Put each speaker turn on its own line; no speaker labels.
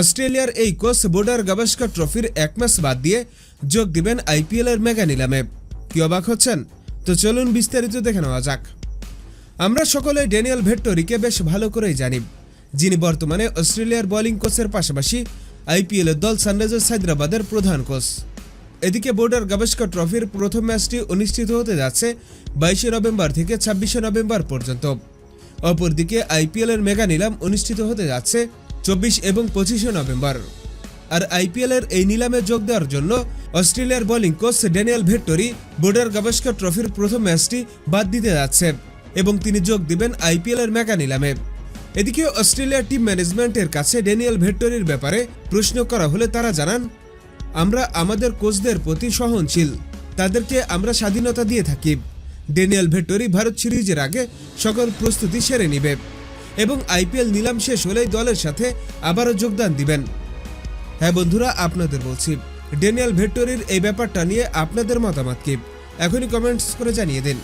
অস্ট্রেলিয়ার এই coach boarder Gavaskar ট্রফির এক ম্যাচ বাদ দিয়ে যোগ দিবেন আইপিএল এর মেগা নিলামে। কি অবাক হচ্ছেন? তো চলুন বিস্তারিত দেখে নেওয়া যাক। আমরা সকলে ড্যানিয়েল ভেট্টোরিকে বেশ ভালো করেই জানি। যিনি বর্তমানে অস্ট্রেলিয়ার বোলিং কোচের পাশাপাশি আইপিএল এর দল সানরাইজার্স হায়দ্রাবাদের প্রধান কোচ। এদিকে বোর্ডার গাভাস্কার ট্রফির প্রথম ম্যাচটি অনুষ্ঠিত হতে যাচ্ছে বাইশে নভেম্বর থেকে ছাব্বিশে নভেম্বর পর্যন্ত। অপরদিকে আইপিএল এর মেগা নিলাম অনুষ্ঠিত হতে যাচ্ছে চব্বিশ এবং পঁচিশে নভেম্বর। আর আইপিএল এর এই নিলামে যোগ দেওয়ার জন্য অস্ট্রেলিয়ার bowling coach Daniel Vettori Border Gavaskar ট্রফির প্রথম ম্যাচটি বাদ দিতে যাচ্ছে এবং তিনি যোগ দিবেন আইপিএল এর মেগা নিলামে। এদিকে অস্ট্রেলিয়ার টিম ম্যানেজমেন্টের কাছে ড্যানিয়েল ভেট্টোরির ব্যাপারে প্রশ্ন করা হলে তারা জানান, আমরা আমাদের কোচদের প্রতি সহনশীল, তাদেরকে আমরা স্বাধীনতা দিয়ে থাকি। ড্যানিয়েল ভেট্টোরি ভারত সিরিজের আগে সকল প্রস্তুতি সেরে নিবে। এবং আইপিএল নিলাম শেষ হলেই দলের সাথে আবারও যোগদান দিবেন। হ্যাঁ বন্ধুরা, আপনাদের বলছি ডেনিয়াল ভেট্টোরির এই ব্যাপারটা নিয়ে আপনাদের মতামত কি? এখনই কমেন্টস করে জানিয়ে দিন।